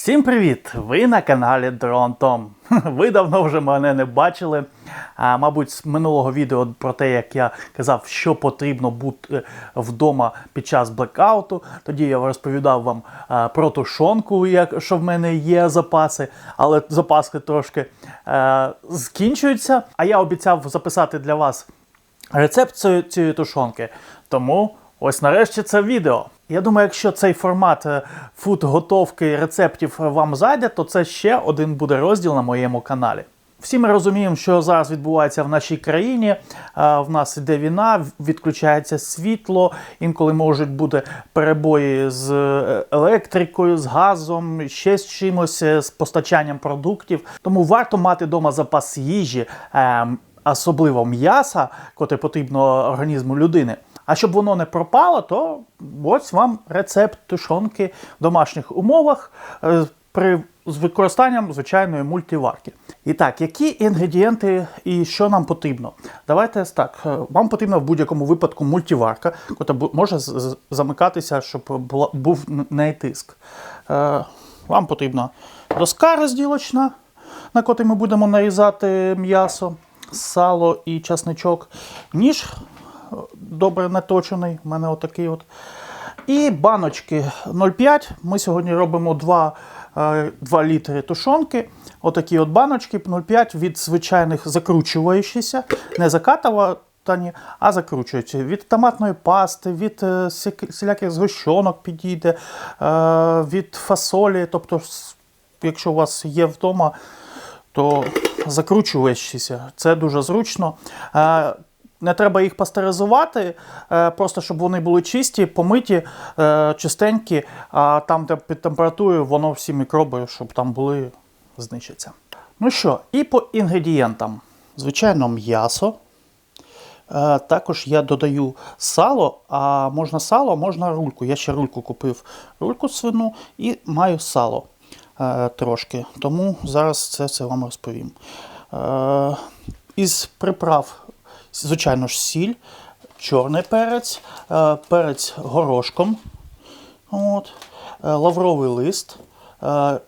Всім привіт! Ви на каналі Дрон Том. Ви давно вже мене не бачили. А, мабуть, з минулого відео про те, як я казав, що потрібно бути вдома під час блекауту. Тоді я розповідав вам а, про тушонку, як, що в мене є запаси, але запаски трошки а, закінчуються. А я обіцяв записати для вас рецепт цієї тушонки. Тому ось нарешті це відео. Я думаю, якщо цей формат е, фуд готовки рецептів вам зайде, то це ще один буде розділ на моєму каналі. Всі ми розуміємо, що зараз відбувається в нашій країні. Е, В нас іде війна, відключається світло, інколи можуть бути перебої з е, електрикою, з газом, ще з чимось, з постачанням продуктів. Тому варто мати вдома запас їжі, е, особливо м'яса, котре потрібно організму людини. А щоб воно не пропало, то ось вам рецепт тушонки в домашніх умовах е, при з використанням звичайної мультиварки. І так, які інгредієнти і що нам потрібно? Давайте так. е, Вам потрібна в будь-якому випадку мультиварка, яка може замикатися, щоб був не тиск. Е, Вам потрібна доска розділочна, на котрій ми будемо нарізати м'ясо, сало і часничок, ніж добре наточений. У мене отакий от. І баночки 0,5. Ми сьогодні робимо 2, е, 2 літри тушонки. Отакі от баночки 0,5 від звичайних закручуючися, не закатувані, а закручуються. Від томатної пасти, від е, всіляких згущенок підійде, е, від фасолі. Тобто, якщо у вас є вдома, то закручуючися. Це дуже зручно. Не треба їх пастеризувати, е, просто щоб вони були чисті, помиті, е, чистенькі, а там, де під температурою, воно всі мікроби, щоб там були, знищаться. Ну що, і по інгредієнтам. Звичайно, м'ясо. Е, Також я додаю сало, а можна сало, можна рульку. Я ще рульку купив рульку свину і маю сало трошки. Тому зараз це, це вам розповім. Із приправ, звичайно ж, сіль, чорний перець, е, перець горошком, от, е, лавровий лист, е,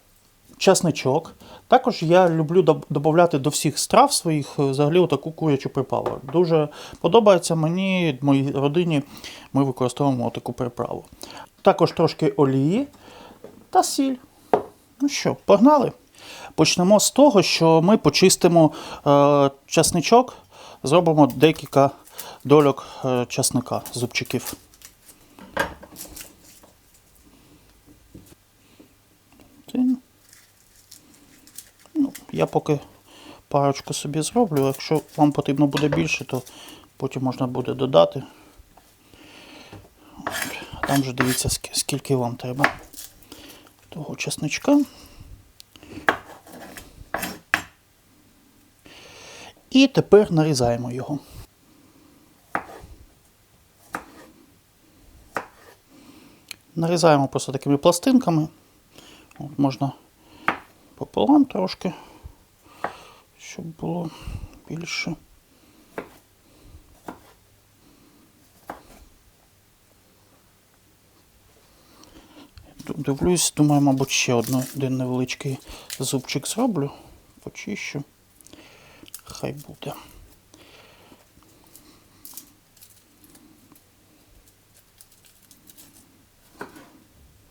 часничок. Також я люблю додавати до всіх страв своїх взагалі таку курячу приправу. Дуже подобається мені, моїй родині ми використовуємо таку приправу. Також трошки олії та сіль. Ну що, погнали? Почнемо з того, що ми почистимо е, часничок, зробимо декілька дольок е, часника, зубчиків. Ну, я поки парочку собі зроблю. Якщо вам потрібно буде більше, то потім можна буде додати. Там вже дивіться, скільки вам треба того чесничка. І тепер нарізаємо його. Нарізаємо просто такими пластинками. От, можна пополам трошки, щоб було більше. Дивлюсь, думаю, мабуть, ще один невеличкий зубчик зроблю, почищу. Хай буде.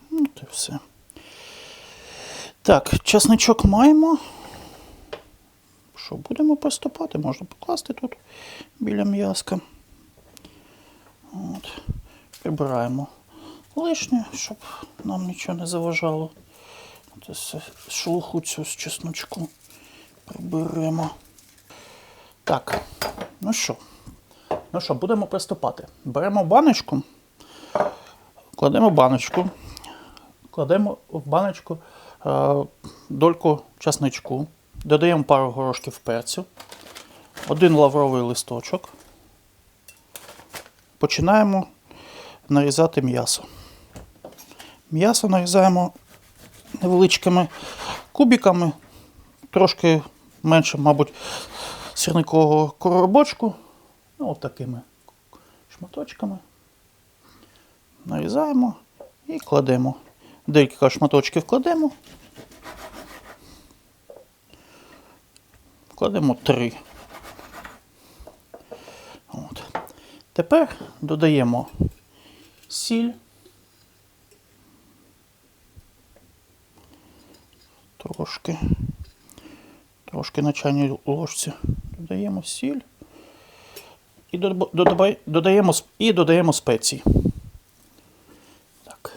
Ну, Це все. Так, часничок маємо. Що, будемо приступати? Можна покласти тут біля м'язка. От. Прибираємо лишнє, щоб нам нічого не заважало. Це шелуху цю з чесночку приберемо. Так, ну що? Ну що, будемо приступати. Беремо баночку, кладемо баночку, кладемо в баночку е, дольку часничку, додаємо пару горошків перцю, один лавровий листочок. Починаємо нарізати м'ясо. М'ясо нарізаємо невеличкими кубиками, трошки менше, мабуть, сірникового коробочку. Ну, от такими шматочками. Нарізаємо і кладемо. Декілька шматочків кладемо. Кладемо три. От. Тепер додаємо сіль. Трошки. Трошки на чайній ложці додаємо сіль. І додаємо, і додаємо спеції. Так.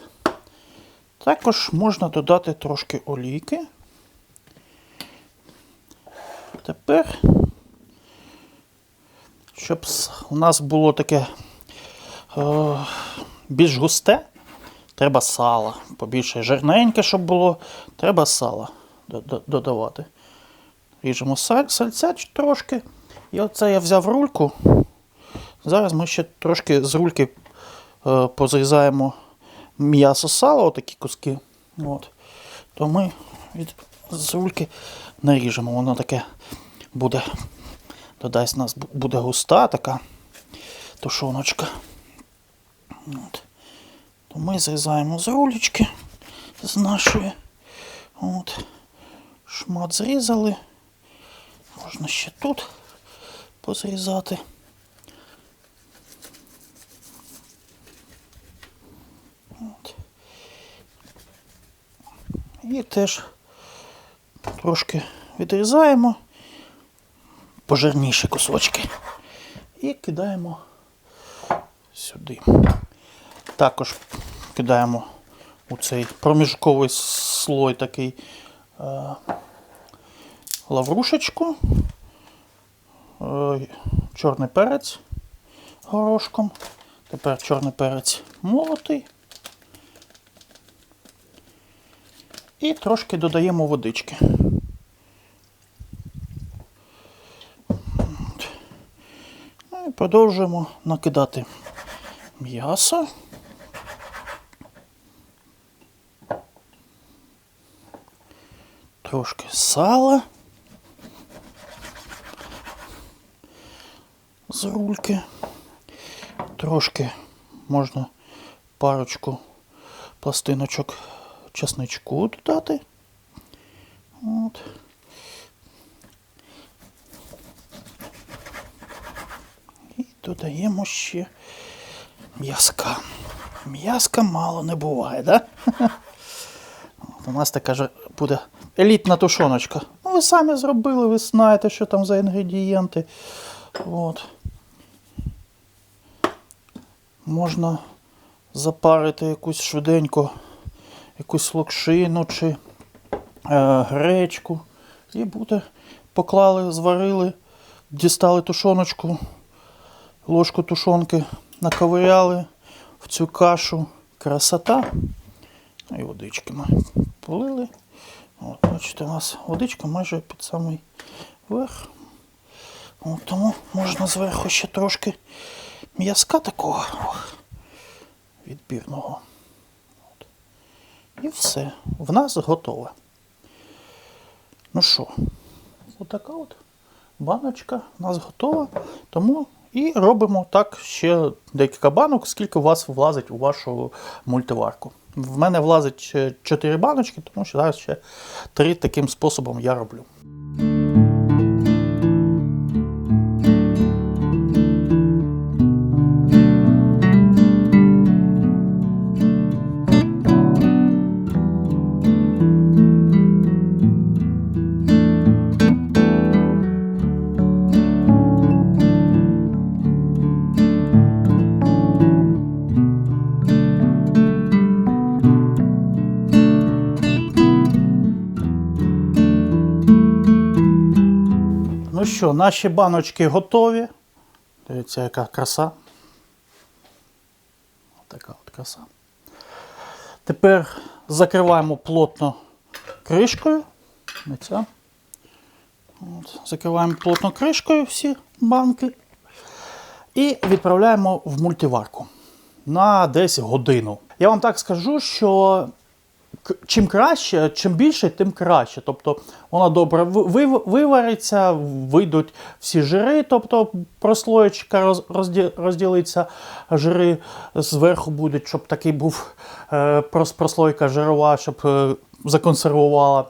Також можна додати трошки олійки. Тепер, щоб у нас було таке е, більш густе, треба сала. Побільше жирненьке, щоб було, треба сала до- до- додавати. Ріжемо саль, сальця трошки. І оце я взяв рульку. Зараз ми ще трошки з рульки е, позрізаємо м'ясо сала, отакі куски. От. То ми від, з рульки наріжемо. Воно таке буде. Додасть нас буде густа така тушоночка. От. То ми зрізаємо з рулечки з нашої. От. Шмат зрізали. Можна ще тут позрізати. От. І теж трошки відрізаємо пожирніші кусочки і кидаємо сюди. Також кидаємо у цей проміжковий слой такий е, лаврушечку, е, чорний перець горошком. Тепер чорний перець молотий. І трошки додаємо водички. Ну і продовжуємо накидати м'ясо. Трошки сала. З рульки. Трошки можна парочку пластиночок чесничку додати. От. І додаємо ще м'язка. М'язка мало не буває, да? У нас така ж буде елітна тушоночка. Ну, ви самі зробили, ви знаєте, що там за інгредієнти. От. Можна запарити якусь швиденько, якусь локшину чи е, гречку. І буде, поклали, зварили, дістали тушоночку, ложку тушонки, наковиряли в цю кашу. Красота. І водички ми полили. От, бачите, у нас водичка майже під самий верх. От, тому можна зверху ще трошки м'язка такого відбірного. От. І все. В нас готове. Ну що, отака от баночка у нас готова. Тому і робимо так ще декілька банок, скільки у вас влазить у вашу мультиварку. В мене влазить 4 баночки, тому що зараз ще 3 таким способом я роблю. Що, наші баночки готові. Дивіться, яка краса. Така от краса. Тепер закриваємо плотно кришкою. От, закриваємо плотно кришкою всі банки. І відправляємо в мультиварку на десь годину. Я вам так скажу, що чим краще, чим більше, тим краще. Тобто вона добре ви- ви- вивариться, вийдуть всі жири, тобто прослоєчка роз- розділиться, жири зверху будуть, щоб такий був е, прослойка жирова, щоб е, законсервувала.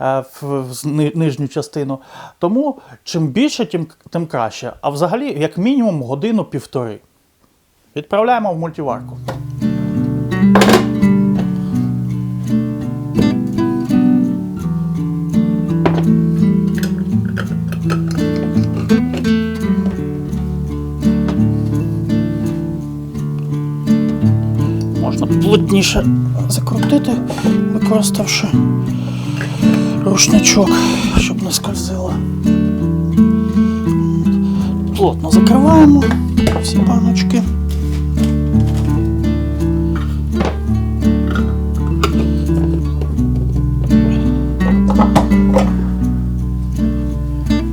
е, в, нижню частину. Тому чим більше, тим, тим краще. А взагалі, як мінімум, годину-півтори. Відправляємо в мультиварку. Можна закрутити, використавши рушничок, щоб не скользило. Плотно закриваємо всі баночки.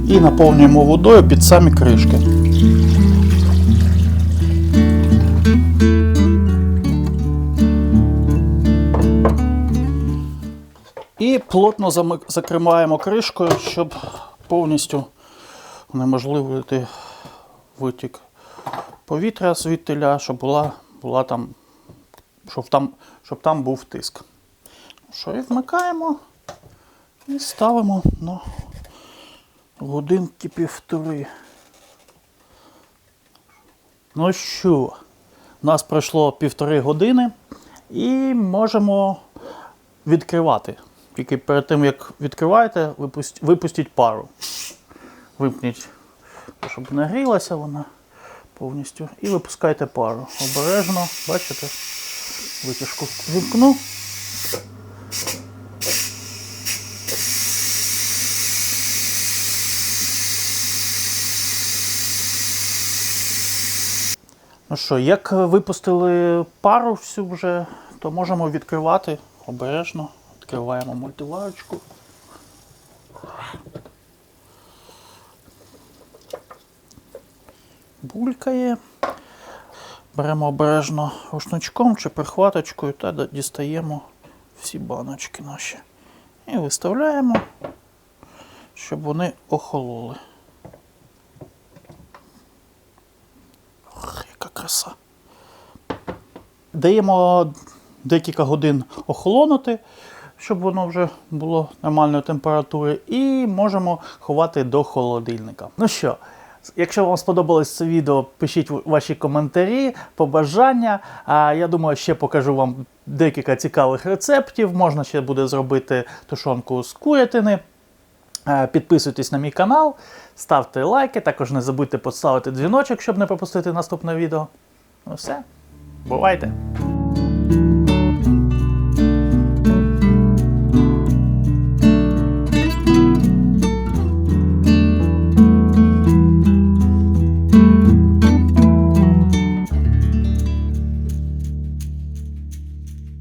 І наповнюємо водою під самі кришки. Плотно закриваємо кришкою, щоб повністю унеможливити витік повітря звідтиля, щоб була, була там, щоб там, щоб там був тиск. Що і вмикаємо і ставимо на годинки півтори. Ну що, у нас пройшло півтори години і можемо відкривати. Тільки перед тим, як відкриваєте, випусть, випустіть пару. Випніть, щоб не грілася вона повністю. І випускайте пару. Обережно, бачите? Витяжку вимкну. Ну що, як випустили пару всю вже, то можемо відкривати обережно. Відкриваємо мультиварочку. Булькає. Беремо обережно рушничком чи прихваточкою та дістаємо всі баночки наші. І виставляємо, щоб вони охололи. Ох, яка краса. Даємо декілька годин охолонути, щоб воно вже було нормальної температури, і можемо ховати до холодильника. Ну що, якщо вам сподобалось це відео, пишіть ваші коментарі, побажання. А я думаю, ще покажу вам декілька цікавих рецептів. Можна ще буде зробити тушонку з курятини. Е, Підписуйтесь на мій канал, ставте лайки, також не забудьте поставити дзвіночок, щоб не пропустити наступне відео. Ну все, бувайте!